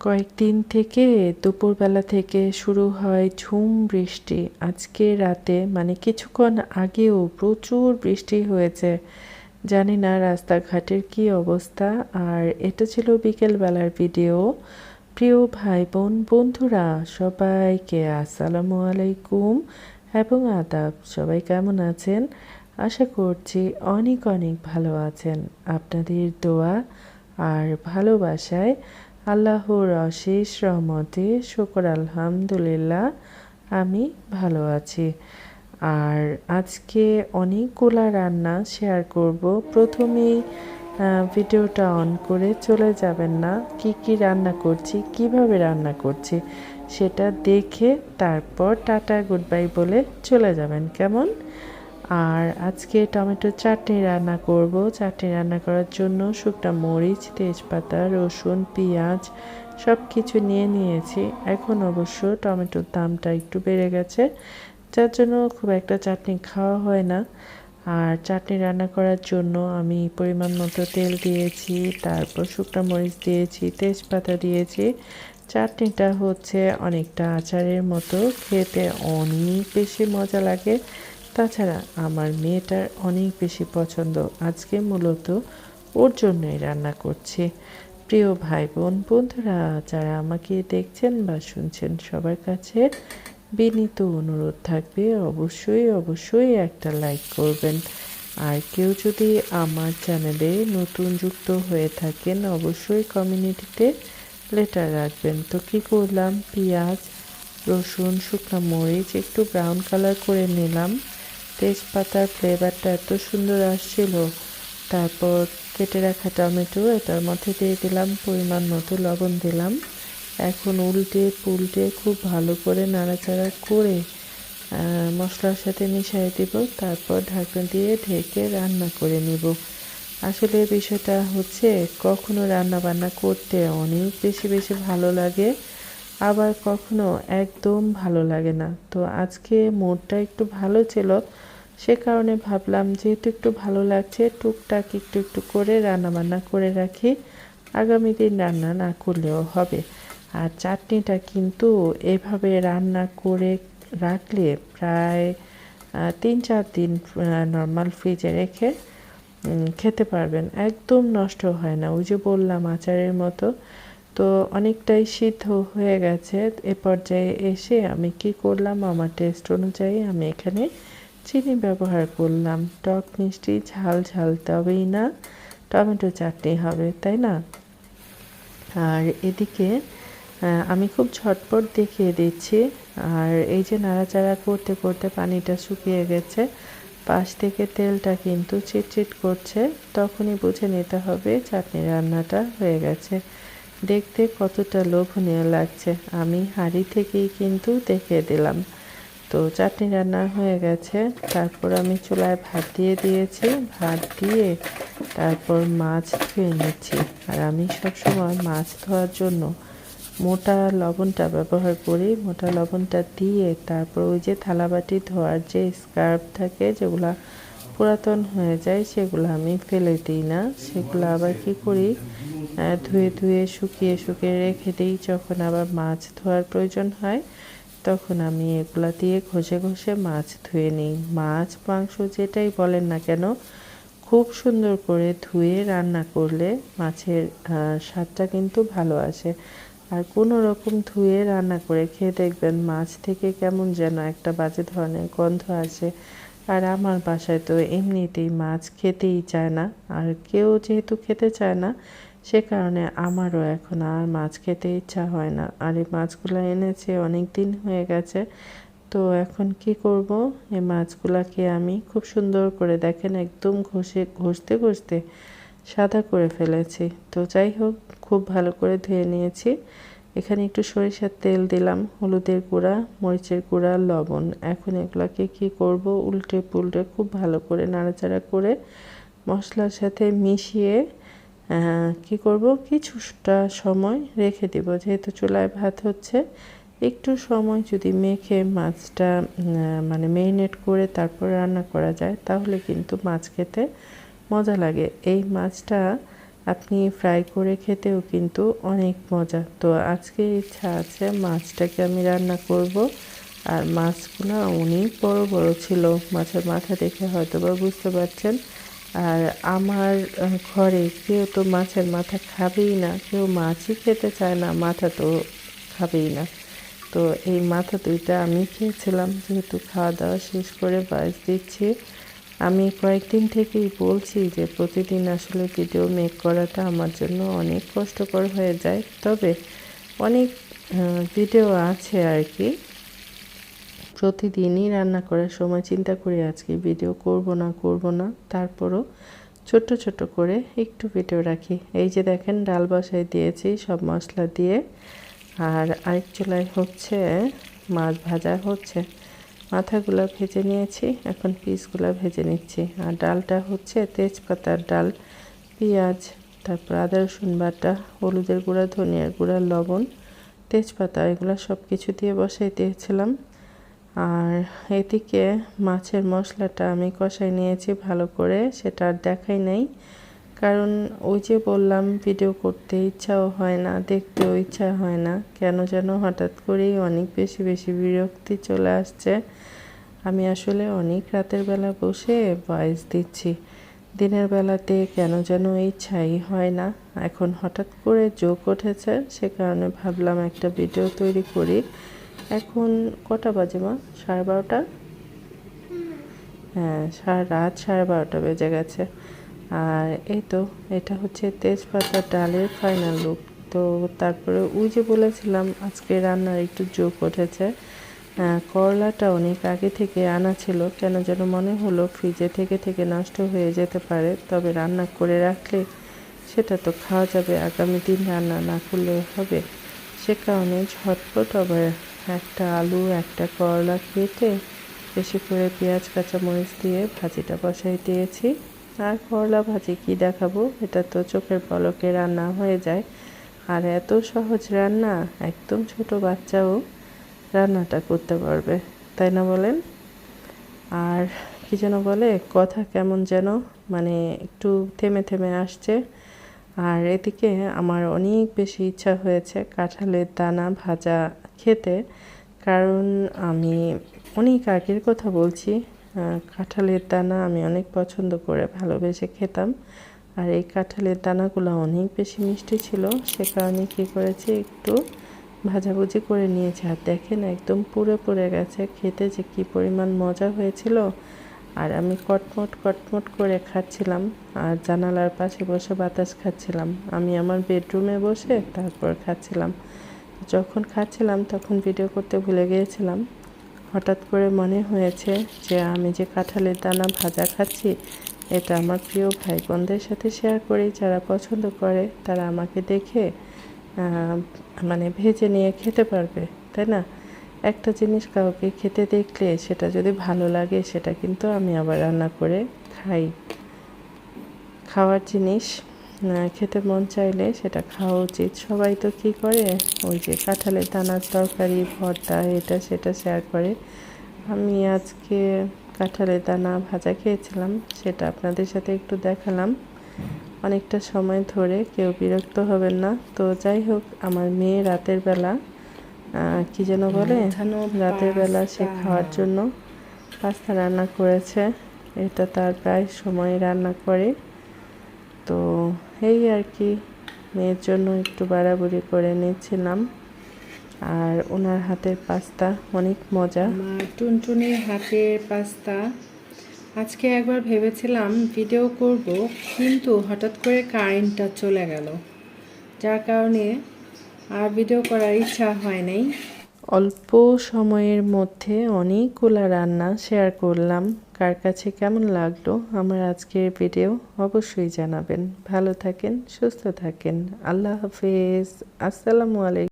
কয়েকদিন থেকে দুপুরবেলা থেকে শুরু হয় ঝুম বৃষ্টি। আজকে রাতে মানে কিছুক্ষণ আগেও প্রচুর বৃষ্টি হয়েছে। জানি না রাস্তাঘাটের কি অবস্থা। আর এটা ছিল বিকেলবেলার ভিডিও। প্রিয় ভাই বোন বন্ধুরা, সবাইকে আসসালামু আলাইকুম এবং আদাব। সবাই কেমন আছেন? আশা করছি অনেক অনেক ভালো আছেন। আপনাদের দোয়া আর ভালোবাসায় আল্লাহর অশেষ রহমতে শুকর আলহামদুলিল্লাহ, আমি ভালো আছি। আর আজকে অনেকগুলা রান্না শেয়ার করব। প্রথমেই ভিডিওটা অন করে চলে যাবেন না। কি কি রান্না করছি, কীভাবে রান্না করছি, সেটা দেখে তারপর টাটা, গুড বাই বলে চলে যাবেন। কেমন? আর আজকে টমেটো চাটনি রান্না করব। চাটনি রান্না করার জন্য শুকনো মরিচ, তেজপাতা, রসুন, পেঁয়াজ সব কিছু নিয়ে নিয়েছি। এখন অবশ্য টমেটোর দামটা একটু বেড়ে গেছে, যার জন্য খুব একটা চাটনি খাওয়া হয় না। আর চাটনি রান্না করার জন্য আমি পরিমাণ মতো তেল দিয়েছি, তারপর শুকনো মরিচ দিয়েছি, তেজপাতা দিয়েছি। চাটনিটা হচ্ছে অনেকটা আচারের মতো, খেতে অনেক বেশি মজা লাগে। তাছাড়া আমার মেয়েটার অনেক বেশি পছন্দ। আজকে মূলত ওর জন্যই রান্না করছি। প্রিয় ভাই বোন বন্ধুরা, যারা আমাকে দেখছেন বা শুনছেন, সবার কাছে বিনীত অনুরোধ থাকবে, অবশ্যই অবশ্যই একটা লাইক করবেন। আর কেউ যদি আমার চ্যানেলে নতুন যুক্ত হয়ে থাকেন, অবশ্যই কমিউনিটিতে লেটার রাখবেন। তো কী করলাম? পেঁয়াজ, রসুন, শুকনো মরিচ, একটু ব্রাউন কালার করে নিলাম। তেজপাতার ফ্লেভারটা এত সুন্দর আসছিল। তারপর কেটে রাখা টমেটো, এটার মধ্যে দিয়ে দিলাম পরিমাণ মতো লবণ দিলাম। এখন উল্টে পুলটে খুব ভালো করে নাড়াচাড়া করে মশলার সাথে মিশিয়ে দিব। তারপর ঢাকনা দিয়ে ঢেকে রান্না করে নিব। আসলে বিষয়টা হচ্ছে, কখনো রান্না বান্না করতে অনেক বেশি বেশি ভালো লাগে, আবার কখনো একদম ভালো লাগে না। তো আজকে মোডটা একটু ভালো ছিল সে কারণে ভাবলাম যেহেতু একটু ভালো লাগছে, টুকটাক একটু একটু করে রান্না বান্না করে রাখি। আগামী দিন রান্না না করলেও হবে। আর চাটনিটা কিন্তু এভাবে রান্না করে রাখলে প্রায় তিন চার দিন নর্মাল ফ্রিজে রেখে খেতে পারবেন। একদম নষ্ট হয় না। ওই যে বললাম আচারের মতো। তো অনেকটাই সিদ্ধ হয়ে গেছে। এ পর্যায়ে এসে আমি কি করলাম? আমার টেস্ট অনুযায়ী আমি এখানে চিনি ব্যবহার করলাম। টক মিষ্টি ঝাল ঝাল তবেই না টমেটো চাটনি হবে, তাই না? আর এদিকে আমি খুব ঝটপট দেখিয়ে দিচ্ছি। আর এই যে নাড়াচাড়া করতে করতে পানিটা শুকিয়ে গেছে, পাশ থেকে তেলটা কিন্তু চিটচিট করছে, তখনই বুঝে নিতে হবে চাটনি রান্নাটা হয়ে গেছে। দেখতে কতটা লোভনীয় লাগছে। আমি হাঁড়ি থেকেই কিন্তু দেখিয়ে দিলাম। তো চাটনি রান্না হয়ে গেছে। তারপর আমি চুলায় ভাত দিয়ে দিয়েছি। ভাত দিয়ে তারপর মাছ ধুয়ে নিচ্ছি। আর আমি সবসময় মাছ ধোয়ার জন্য মোটা লবণটা ব্যবহার করি। মোটা লবণটা দিয়ে তারপর ওই যে থালাবাটি ধোয়ার যে স্কার্ফ থাকে, যেগুলো পুরাতন হয়ে যায়, সেগুলো আমি ফেলে দিই না। সেগুলো আবার কি করি? ধুয়ে ধুয়ে শুকিয়ে শুকিয়ে রেখে দিই। যখন আবার মাছ ধোয়ার প্রয়োজন হয় তখন আমি এগুলা দিয়ে ঘষে ঘষে মাছ ধুয়ে নিই। মাছ, মাংস যেটাই বলেন না কেন, খুব সুন্দর করে ধুয়ে রান্না করলে মাছের স্বাদটা কিন্তু ভালো আসে। আর কোনো রকম ধুয়ে রান্না করে খেয়ে দেখবেন মাছ থেকে কেমন যেন একটা বাজে ধরনের গন্ধ আসে। আর আমার বাসায় তো এমনিতেই মাছ খেতেই চায় না। আর কেউ যেহেতু খেতে চায় না সে কারণে আমারও এখন আর মাছ খেতে ইচ্ছা হয় না। আর এই মাছগুলো এনেছে অনেক দিন হয়ে গেছে। তো এখন কি করব? এই মাছগুলাকে আমি খুব সুন্দর করে দেখেন, একদম ঘষে, ঘষতে ঘষতে সাদা করে ফেলেছি। তো যাই হোক, খুব ভালো করে ধুয়ে নিয়েছি। এখানে একটু সরিষার তেল দিলাম, হলুদের গুঁড়া, মরিচের গুঁড়া, লবণ। এখন এগুলাকে কি করব? উল্টে পুল্টে খুব ভালো করে নাড়াচাড়া করে মশলার সাথে মিশিয়ে কি করব? কিছুটা সময় রেখে দেব। যেহেতু চুলায় ভাত হচ্ছে, একটু সময় যদি মেখে মাছটা মানে মেরিনেট করে তারপর রান্না করা যায়, তাহলে কিন্তু মাছ খেতে মজা লাগে। এই মাছটা আপনি ফ্রাই করে খেতেও কিন্তু অনেক মজা। তো আজকে ইচ্ছা আছে মাছটাকে আমি রান্না করব। আর মাছগুলো অনেক বড় বড় ছিল। মাছের মাথা দেখে হয়তো বা বুঝতে পারছেন। আর আমার ঘরে কেউ তো মাছের মাথা খাবেই না, কেউ মাছই খেতে চায় না, মাথা তো খাবেই না। তো এই মাথা দুইটা আমি খেয়েছিলাম, যেহেতু খাওয়া দাওয়া শেষ করে বাস দিচ্ছি। আমি কয়েকদিন থেকেই বলছি যে প্রতিদিন আসলে ভিডিও মেক করাটা আমার জন্য অনেক কষ্টকর হয়ে যায়। তবে অনেক ভিডিও আছে আর কি। প্রতিদিনই রান্না করার সময় চিন্তা করি, আজকে ভিডিও করব না করব না। তারপরও ছোট ছোট করে একটু ভিডিও রাখি। এই যে দেখেন, ডাল বসাই দিয়েছি সব মশলা দিয়ে। আর আরেক চুলায় হচ্ছে মাছ ভাজা হচ্ছে। মাথাগুলো ভেজে নিয়েছি, এখন পিসগুলো ভেজে নিচ্ছি। আর ডালটা হচ্ছে তেজপাতার ডাল, পেঁয়াজ, তারপর আদা, রসুন বাটা, হলুদের গুঁড়া, ধনিয়ার গুঁড়া, লবণ, তেজপাতা, এগুলো সব কিছু দিয়ে বসাই দিয়েছিলাম। আর এদিকে মাছের মশলাটা আমি কষাই নিয়েছি ভালো করে, সেটা আর দেখাই নাই। কারণ ওই যে বললাম ভিডিও করতে ইচ্ছাও হয় না, দেখতেও ইচ্ছা হয় না। কেন যেন হঠাৎ করেই অনেক বেশি বেশি বিরক্তি চলে আসছে। আমি আসলে অনেক রাতের বেলা বসে ভয়েস দিচ্ছি। দিনের বেলাতে কেন যেন ইচ্ছাই হয় না। এখন হঠাৎ করে যোগ উঠেছে, সে কারণে ভাবলাম একটা ভিডিও তৈরি করি। এখন কটা বাজে, মা? সাড়ে বারোটা? হ্যাঁ সারা রাত সাড়ে বারোটা বেজে গেছে। আর এই তো, এটা হচ্ছে তেজপাতা ডালের ফাইনাল লুক তো তারপরে ওই যে বলেছিলাম, আজকে রান্নার একটু যোগ উঠেছে। করলাটা অনেক আগে থেকে আনা ছিল, কেন যেন মনে হলো ফ্রিজে থেকে থেকে নষ্ট হয়ে যেতে পারে। তবে রান্না করে রাখলে সেটা তো খাওয়া যাবে, আগামী দিন রান্না না করলেও হবে। সে কারণে ঝটপট আবার একটা আলু, একটা করলা কেটে বেশি করে পেঁয়াজ, কাঁচামরিচ দিয়ে ভাজিটা বসাই দিয়েছি। আর করলা ভাজি কি দেখাবো? এটা তো চোখের পলকে রান্না হয়ে যায়। আর এত সহজ রান্না, একদম ছোট বাচ্চাও রান্নাটা করতে পারবে, তাই না বলেন? আর কি যেন বলে, কথা কেমন যেন মানে একটু থেমে থেমে আসছে। আর এদিকে আমার অনেক বেশি ইচ্ছা হয়েছে কাঁঠালের দানা ভাজা খেতে। কারণ আমি অনেক আগের কথা বলছি কাঁঠালের দানা আমি অনেক পছন্দ করে, ভালোবেসে খেতাম। আর এই কাঁঠালের দানাগুলো অনেক বেশি মিষ্টি ছিল, সে কারণে কী করেছি, একটু ভাজাভুজি করে নিয়েছি। আর দেখেন একদম পুড়ে পুড়ে গেছে, খেতে যে কী পরিমাণ মজা হয়েছিল। আর আমি কটমট কটমট করে খাচ্ছিলাম, আর জানালার পাশে বসে বাতাস খাচ্ছিলাম। আমি আমার বেডরুমে বসে তারপর খাচ্ছিলাম। যখন খাচ্ছিলাম তখন ভিডিও করতে ভুলে গিয়েছিলাম। হঠাৎ করে মনে হয়েছে যে আমি যে কাঁঠালের দানা ভাজা খাচ্ছি, এটা আমার প্রিয় ভাই বোনদের সাথে শেয়ার করি। যারা পছন্দ করে, তারা আমাকে দেখে মানে ভেজে নিয়ে খেতে পারবে, তাই না? একটা জিনিস কাউকে খেতে দেখলে সেটা যদি ভালো লাগে, সেটা কিন্তু আমি আবার রান্না করে খাই। খাওয়ার জিনিস খেতে মন চাইলে সেটা খাওয়া উচিত। সবাই তো কী করে? ওই যে কাঁঠালের দানার তরকারি ভর্তা এটা সেটা শেয়ার করে। আমি আজকে কাঁঠালের দানা ভাজা খেয়েছিলাম সেটা আপনাদের সাথে একটু দেখালাম। অনেকটা সময় ধরে কেউ বিরক্ত হবেন না। তো যাই হোক আমার মেয়ে রাতের বেলা কি যেন বলে? রাতের বেলা সে খাওয়ার জন্য পাস্তা রান্না করেছে। এটা তার প্রায় সময় রান্না করে। এই আর কি। মেয়ের জন্য একটু বাড়াবাড়ি করে নিয়েছিলাম। আর ওনার হাতের পাস্তা অনেক মজা। টুনটুনির হাতের পাস্তা। আজকে একবার ভেবেছিলাম ভিডিও করব কিন্তু হঠাৎ করে কারেন্টটা চলে গেল। যার কারণে আর ভিডিও করার ইচ্ছা হয় নাই। অল্প সময়ের মধ্যে অনেকগুলো রান্না শেয়ার করলাম। কার কাছে কেমন লাগল আমার আজকের ভিডিও অবশ্যই জানাবেন। ভালো থাকেন, সুস্থ থাকেন। আল্লাহ হাফেজ। আসসালামু আলাইকুম।